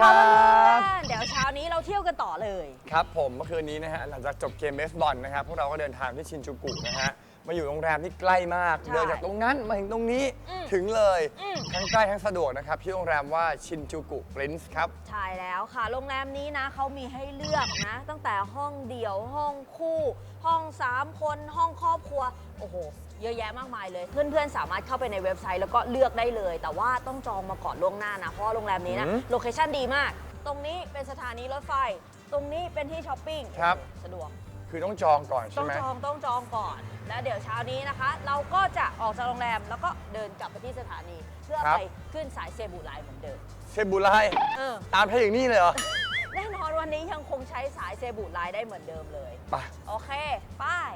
วัสดีนะครัคะบเพื่อนๆเดี๋ยวเช้านี้เราเที่ยวกันต่อเลย ครับผมเมื่อคืนนี้นะฮะหลังจากจบเกมเบสบอลนะครับพวกเราก็เดินทางที่ชินจูกุนะฮะมาอยู่โรงแรมที่ใกล้มาก ใช่เดินจากตรงนั้นมาถึงตรงนี้อืมถึงเลยอืม ทั้งใกล้ทั้งสะดวกนะครับที่โรงแรมว่าชินจูกุปรินซ์ครับ ใช่แล้วค่ะ โรงแรมนี้นะเขามีให้เลือกนะ ตั้งแต่ห้องเดี่ยวห้องคู่ ห้อง3คนห้องครอบครัว โอ้โห เยอะแยะมากมายเลย เพื่อนๆ สามารถเข้าไปในเว็บไซต์แล้วก็เลือกได้เลย แต่ว่าต้องจองมาก่อนล่วงหน้านะเพราะว่าโรงแรมนี้นะอืม โลเคชั่นดีมาก ตรงนี้เป็นสถานีรถไฟ ตรงนี้เป็นที่ช้อปปิ้งครับ สะดวก คือต้องจองก่อนต้ใช่องไหม จองต้องจองก่อน แล้วเดี๋ยวเช้านี้นะคะ เราก็จะออกจากโรงแรมแล้วก็เดินกลับไปที่สถานี เพื่อไปขึ้นสายเซบูไลน์เหมือนเดิมเซบูไลเออตามแท้อย่างนี้เลยเหรอแน่นอนวันนี้ยังคงใช้สายเซบูไลน์ได้เหมือนเดิมเลย ไป โอเค ไป้าย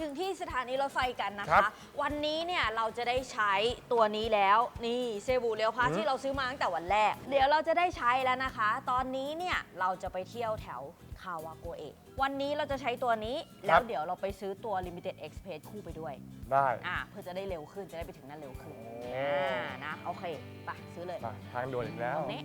ถึงที่สถานีรถไฟกันนะครัคะ บวันนี้เนี่ยเราจะได้ใช้ตัวนี้แล้วนี่เซบูเรียวพาสอืมที่เราซื้อมาตั้งแต่วันแรก เดี๋ยวเราจะได้ใช้แล้วนะคะ ตอนนี้เนี่ยเราจะไปเที่ยวแถวคาวาโกเอะวันนี้เราจะใช้ตัวนี้แล้วเดี๋ยวเราไปซื้อตัว Limited Express คู่ไปด้วยได้ อ่าเพื่อจะได้เร็วขึ้นจะได้ไปถึงนั่นเร็วขึ้นโอ้ อ่านะโอเคไปซื้อเลย มาทางด่วนอีกแล้ว ตรงนี้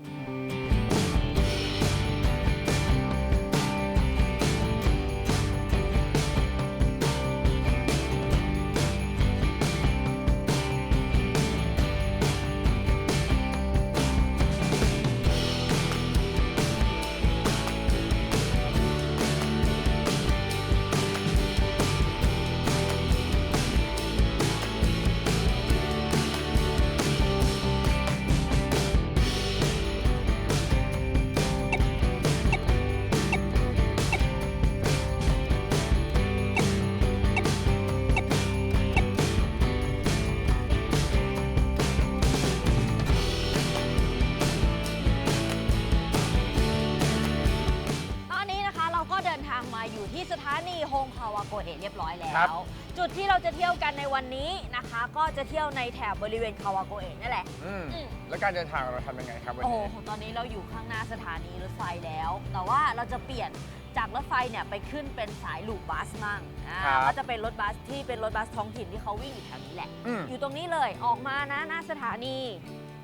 สถานีโฮงคาวาโกเอะเรียบร้อยแล้ครับ ว จุดที่เราจะเที่ยวกันในวันนี้นะคะ ก็จะเที่ยวในแถบบริเวณคาวาโกเอะนี่แหละ อืมอืม แล้วการเดินทางเราทำยังไงครับวันโอ้โหนี้ตอนนี้เราอยู่ข้างหน้าสถานีรถไฟแล้ว แต่ว่าเราจะเปลี่ยนจากรถไฟเนี่ยไปขึ้นเป็นสายลูปบัสมั่งอ่าครับ ก็จะเป็นรถบัสที่เป็นรถบัสท้องถิ่นที่เขาวิ่งอยู่แถวนี้แหละ อืมอยู่ตรงนี้เลยออกมานะหน้าสถานี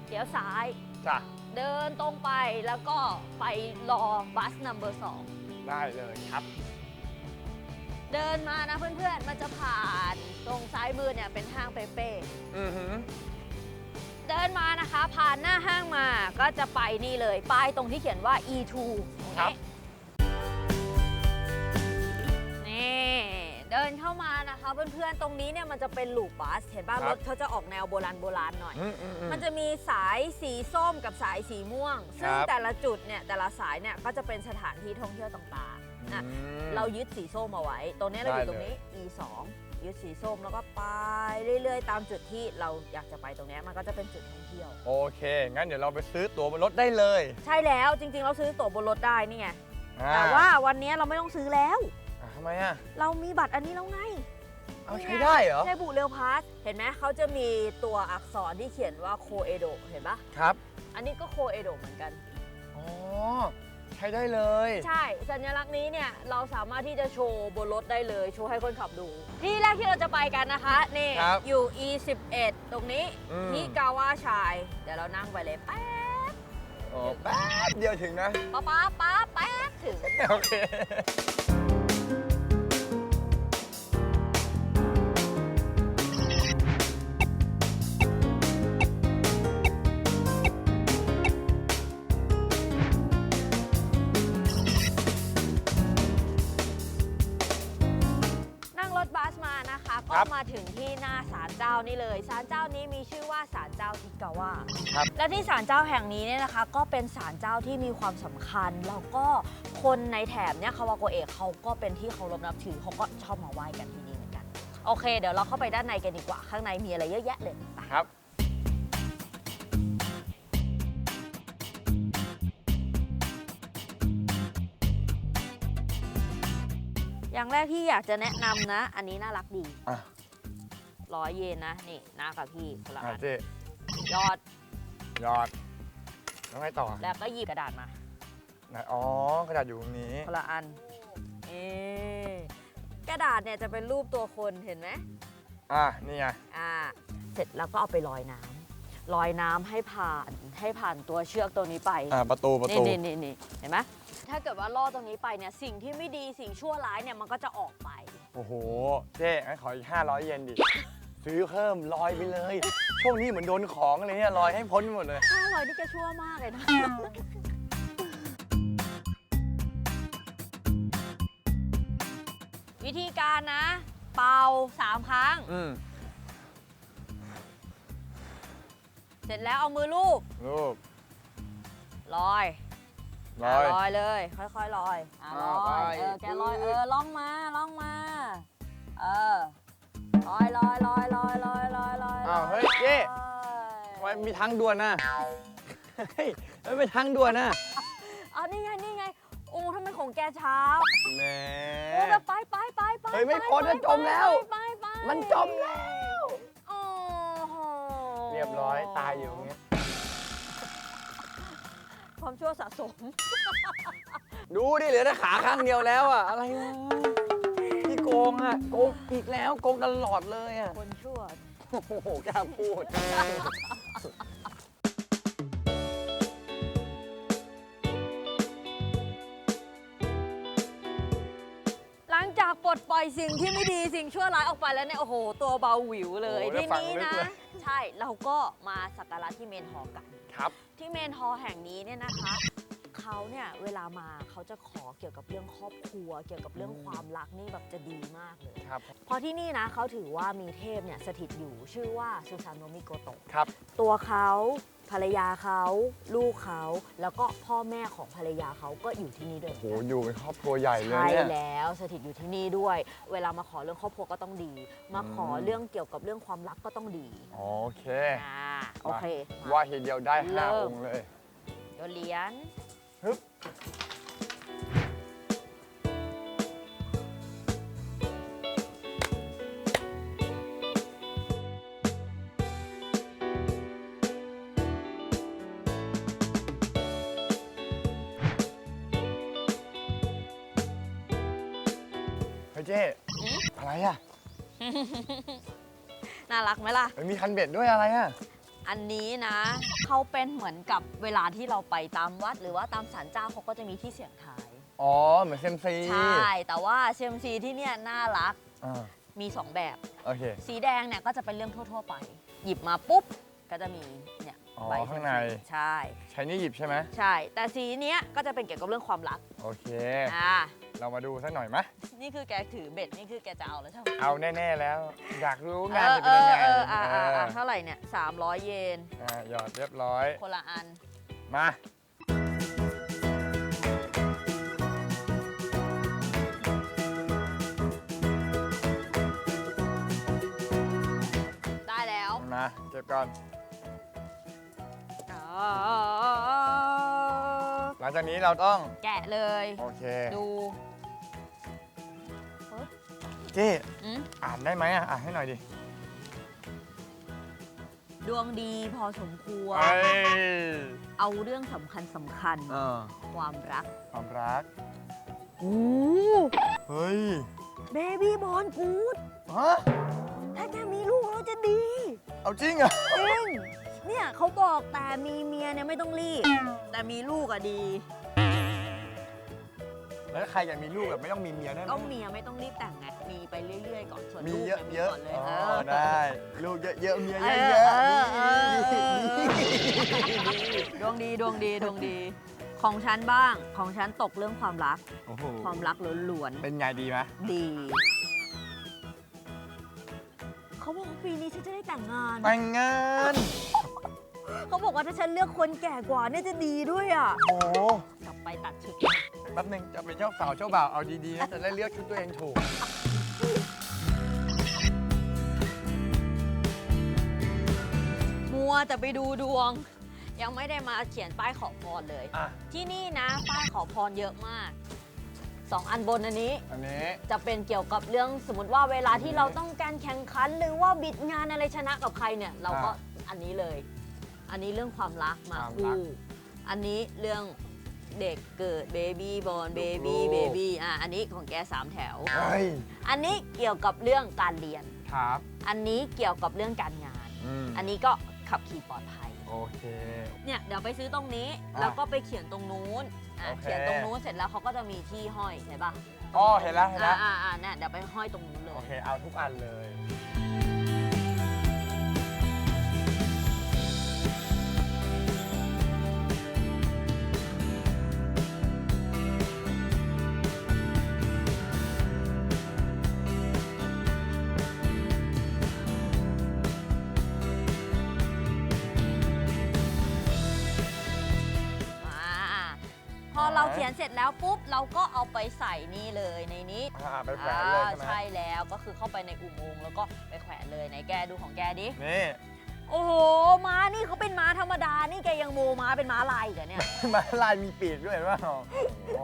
เดี๋ยวซ้ายจ้ะเดินตรงไปแล้วก็ไปรอบัสนัมเบอร์สองได้เลยครับ เดินมานะเพื่อนๆ มันจะผ่านตรงซ้ายมือเนี่ยเป็นห้างเปเป้ อือหือ เดินมานะคะผ่านหน้าห้างมาก็จะไปนี่เลยป้ายตรงที่เขียนว่า E2 ตรงครันี้บนี่เดินเข้ามานะคะเพื่อนๆ ตรงนี้เนี่ยมันจะเป็นลูปบัส เห็นป่ะรถเขาจะออกแนวโบราณโบราณหน่อย อืมอืมอืมมันจะมีสายสีส้มกับสายสีม่วง ซึ่งครับ แต่ละจุดเนี่ยแต่ละสายเนี่ยก็จะเป็นสถานที่ท่องเที่ยวต่าง ๆนะอืม เรายึดสีส้มเอาไว้ตรงนี้เราอยู่ตรงนี้ E2 ยึดสีส้มแล้วก็ไปเรื่อยๆ ตามจุดที่เราอยากจะไปตรงเนี้ยมันก็จะเป็นจุดท่องเที่ยว โอเค งั้นเดี๋ยวเราไปซื้อตั๋วบนรถได้เลยใช่แล้วจริงๆ เราซื้อตั๋วบนรถได้นี่ไงอ่แต่ว่าวันนี้เราไม่ต้องซื้อแล้ว อะทำไมอะ เรามีบัตรอันนี้แล้วไง เอาใช้ได้เหรอ ใช่บุเรลพาสเห็นไหมเขาจะมีตัวอักษรที่เขียนว่าโคเอโดเห็นปะครับ อันนี้ก็โคเอโดเหมือนกัน อ๋อ ใช้ได้เลย ใช่ สัญลักษณ์นี้เนี่ยเราสามารถที่จะโชว์บนรถได้เลย โชว์ให้คนขับดู ที่แรกที่เราจะไปกันนะคะนี่ครับอยู่ E11 ตรงนี้อืมที่กาว่าชาย เดี๋ยวเรานั่งไปเลยแป๊บโอ้แป๊บเดียวถึงนะ ป๊าป๊าป๊าแป๊บถึง โอเค ก็ครับมาถึงที่หน้าศาลเจ้านี่เลยศาลเจ้านี้มีชื่อว่าศาลเจ้าทิกาว่าครับและที่ศาลเจ้าแห่งนี้เนี่ยนะคะ ก็เป็นศาลเจ้าที่มีความสำคัญ แล้วก็คนในแถบเนี่ยคาวาโกเอะเขาก็เป็นที่เคารพนับถือเขาก็ชอบมาไหว้กันที่นี่เหมือนกัน โอเค เดี๋ยวเราเข้าไปด้านในกันดีกว่า ข้างในมีอะไรเยอะแยะเลยไปครับ อย่างแรกที่อยากจะแนะนำนะ อันนี้น่ารักดีอะ ร้อยเยนนะ นี่นากับพี่คนละอะอันเจ๊ยอด ยอดแล้วไงต่อแล้วก็หยิบกระดาษมาไหนอ๋อกระดาษอยู่ตรงนี้ คนละอันเอ๊ะกระดาษเนี่ยจะเป็นรูปตัวคนเห็นไหมอะนี่ไง อ่า เสร็จแล้วก็เอาไปลอยน้ำ ลอยน้ำให้ผ่านให้ผ่านตัวเชือกตัวนี้ไป อะประตูประนี่ตู นี่นี่นี่เห็นไหมถ้าเกิดว่าล่อตรงนี้ไปเนี่ยสิ่งที่ไม่ดีสิ่งชั่วร้ายเนี่ยมันก็จะออกไป โอ้โห เจ๊งั้นขออีก 500 เยนดิ ซื้อเพิ่มลอยไปเลย ช่วงนี้เหมือนโดนของอะไรเนี่ยลอยให้พ้นหมดเลย ห้าร้อยนี่แกชั่วมากเลยนะ วิธีการนะ เป่าสามครั้ง อืม เสร็จแล้วเอามือลูบรูปลอยลอยะลอยเลย ค่อยๆลอยอะลอ่าอยไปเออแกลอยเออล่องมาล่องมาเออลอยลอยลอยลอยลอยลอยลอยอ้าวเฮ้ยเจ๊ทำไมมีทางด่วนน่ะเฮ้ยไม่เป็นทางด่วนน่ะอ๋อนี่ไงนี่ไงโอ้ทำไมของแกช้าแหม โอ้แบบไปไปไปไปเฮ้ยไม่ปพ้นไปนะจมแล้วไปไปมันจมแล้วโอ้โหเรี ยบร้อยตายอยู่ตรงนี้ความชั่วสะสม ดูดิเหลือแต่ขาข้างเดียวแล้วอะ อะไรวะพี่โกงอะโกงอีกแล้วโกงตลอดเลยอะ คนชั่ว โอ้โหกล้าพูด หลังจากปลดปล่อยสิ่งที่ไม่ดีสิ่งชั่วร้ายออกไปแล้วเนี่ย โอ้โห ตัวเบาหวิวเลย โอ้โหทีแล้วฟังนี้ลึกนะ เลย ใช่เราก็มาสักการะที่เมนฮอลล์กันครับ ที่เมนฮอลล์แห่งนี้เนี่ยนะคะเขาเนี่ยเวลามาเขาจะขอเกี่ยวกับเรื่องครอบครัว เกี่ยวกับเรื่องความรักนี่แบบจะดีมากเลยครับ เพราะที่นี่นะเขาถือว่ามีเทพเนี่ยสถิตอยู่ชื่อว่าซูซานโนมิโกโตะครับ ตัวเขา ภรรยาเขาลูกเขาแล้วก็พ่อแม่ของภรรยาเขาก็อยู่ที่นี่ด้วยโหอยู่เป็นครอบครัวใหญ่เลยใช่เนี่ยแล้วสถิตอยู่ที่นี่ด้วย เวลามาขอเรื่องครอบครัวก็ต้องดี มาขออืมเรื่องเกี่ยวกับเรื่องความรักก็ต้องดีโอเคอ่าโอเคมา ว่าทีเดียวได้เริ่ห้ามองค์เลยโยนเหรียญ ฮึบ เฮ้ยเจ๊อะไรอะน่ารักไหมล่ะเฮ้ยมีคันเบ็ดด้วยอะไรอะ อันนี้นะ เขาเป็นเหมือนกับเวลาที่เราไปตามวัด หรือว่าตามศาลเจ้าเขาก็จะมีที่เสียงทาย อ๋อ เหมือนเซมซี ใช่ แต่ว่าเซมซีที่เนี่ยน่ารักอ่ามี 2 แบบ โอเค สีแดงเนี่ยก็จะเป็นเรื่องทั่ว ๆ ไป หยิบมาปุ๊บ ก็จะมีเนี่ยอ๋อใบข้างใน ใช่ ใช้นี่วหยิบใช่ไหม ใช่ แต่สีเนี้ยก็จะเป็นเกี่ยวกับเรื่องความรัก โอเค อ่า เรามาดูสักหน่อยไหมนี่คือแกถือเบ็ดนี่คือแกจะเอาแล้วใช่ไหมเอาแน่ๆแล้ว อยากรู้เองานอจะเอเป็นยังไงอเอออ่าอ่าอ่าเออเท่าไหร่เนี่ย300เยน อ่าหยอดเรียบร้อย คนละอัน มา ได้แล้วมา เก็บก่อน อ๋อห ลังจากนี้เราต้องแกะเลย โอเคดูเจ๊อืมอ่านได้ไหมอะอ่านให้หน่อยดิดวงดีพอสมควร เอ้ยเอาเรื่องสำคัญสำคัญเออความรักความรัก โอ้เฮ้ยเบบี้บอลกูดฮะถ้าแกมีลูกแล้วจะดี เอาจริงเหรอจริง เนี่ยเขาบอกแต่มีเมียเนี่ยไม่ต้องรีบ แต่มีลูกอะดี แล้วใครอยากมีลูกแบบไม่ต้องมีเมียได้ไหมก็เมียไม่ต้องรีบแต่งไงมีไปเรื่อยๆก่อนส่วนมีลูกเยอะนี่เยอะก่อนเลยอ๋อเออได้ ลูกเยอะๆเมียเอเยออะเออเออๆดวงดีดวงดีดวงดี ของฉันบ้างของฉันตกเรื่องความรัก โอ้โหความรักล้วนเป็นไงดีไหมๆดีเขาบอกว่าปีนี้ฉันจะได้แต่งงาน แต่งงาน เขาบอกว่าถ้าฉันเลือกคนแก่กว่าเนี่ยจะดีด้วยอะโอ้โหกลับไปตัดชุดแป๊บนึงจะเป็นเจ้าสาวเจ้าบ่าวเอาดีๆนะจะได้เลือกชุดตัวเองถูก มัวแต่ไปดูดวง ยังไม่ได้มาเขียนป้ายขอพรเลย อะ ที่นี่นะป้ายขอพรเยอะมากสองอันบนอันนี้ อันนี้ จะเป็นเกี่ยวกับเรื่องสมมติว่าเวลาที่เราต้องการแข่งขันหรือว่าบิดงานอะไรชนะกับใครเนี่ย เราก็อันนี้เลย อันนี้เรื่องความรักมาคู่ อันนี้เรื่องเด็กเกิดเบบี้บอลเบบี้ลูกๆเบบี้อะอันนี้ของแกสามแถว เฮ้ยอันนี้เกี่ยวกับเรื่องการเรียน ครับอันนี้เกี่ยวกับเรื่องการงาน อืมอันนี้ก็ขับขี่ปลอดภัย โอเค เนี่ยเดี๋ยวไปซื้อตรงนี้อะแล้วก็ไปเขียนตรงนู้นอะโอเค เขียนตรงนู้นเสร็จแล้วเขาก็จะมีที่ห้อยเห็นปะอ๋อเห็นแล้วเห็นแล้ว อ่าอ่าเนี่ยเดี๋ยวไปห้อยตรงนู้นเลโอย เคเอาทุกอันเลย ยนเสร็จแล้วปุ๊บเราก็เอาไปใส่นี่เลยในนี้อ่าไปแขวนเลยใช่ไหมอ่าใช่แล้วก็คือเข้าไปในอุโมงค์แล้วก็ไปแขวนเลยไหนแกดูของแกดิ นี่ โอ้โห ม้านี่เขาเป็นม้าธรรมดา นี่แกยังโมม้าเป็นม้าลายอีกเหรอเนี่ย มาลายมีปีกด้วยเห็นป่ะโอ้โห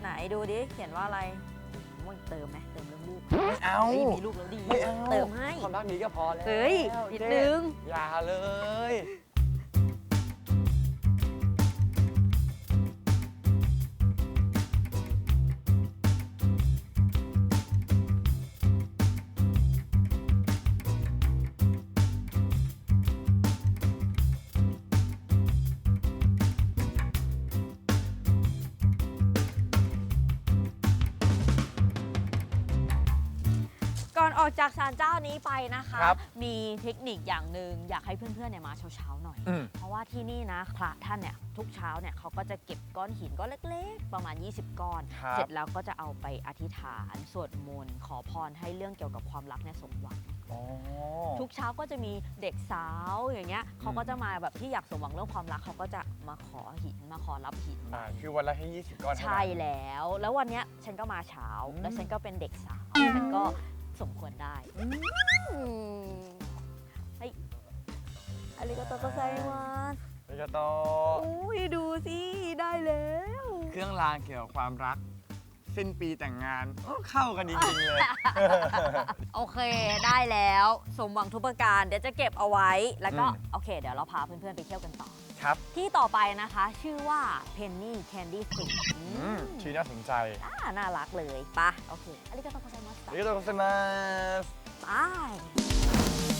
ไหนดูดิ เขียนว่าอะไรมันเติมไหมเติมเรื่องลูกไม่เอาเฮ้ยมีลูกแล้วดี ไม่เอา เติมให้ ความรักนี้ก็พอแล้วเฮ้ยนิดเจ๊นึงอย่าเลย อนออกจากศาลเจ้านี้ไปนะคะ ครับมีเทคนิคอย่างหนึ่งอยากให้เพื่อนๆเนี่ยมาเช้าๆหน่อย อืม เพราะว่าที่นี่นะพระท่านเนี่ยทุกเช้าเนี่ยเขาก็จะเก็บก้อนหินก้อนเล็กๆ ประมาณ 20 ก้อน ครับ เสร็จแล้วก็จะเอาไปอธิษฐานสวดมนต์ขอพรให้เรื่องเกี่ยวกับความรักเนี่ยสมหวัง อ๋อ ทุกเช้าก็จะมีเด็กสาวอย่างเงี้ยเขาก็จะมาแบบที่อยากสมหวังเรื่องความรักเขาก็จะมาขอหินมาขอรับหินอ่าคือวันละแค่20 ก้อนเท่านั้นใช่แล้ว แล้ววันเนี้ยฉันก็มาเช้า อืม แล้วฉันก็เป็นเด็กสาวฉันก็ สมควรได้เฮ้ยอาริกาโตโกไซมัสนี่ก็โตอุ้ยดูสิได้แล้ว เครื่องรางเกี่ยวกับความรัก สิ้นปีแต่งงานโอ้เข้ากันจริงๆเลย โอเคได้แล้ว สมหวังทุกประการเดี๋ยวจะเก็บเอาไว้แล้วก็ อืม โอเค เดี๋ยวเราพาเพื่อนๆไปเที่ยวกันต่อ ครับ ที่ต่อไปนะคะ ชื่อว่า Penny Candy Fruit อืชื่อน่าสนใจอ่าน่ารักเลยปะโอเคอันนี้ก็ต้องเข้าใมัสตาอันร์นี้กต้องขอบคุณมาส ไป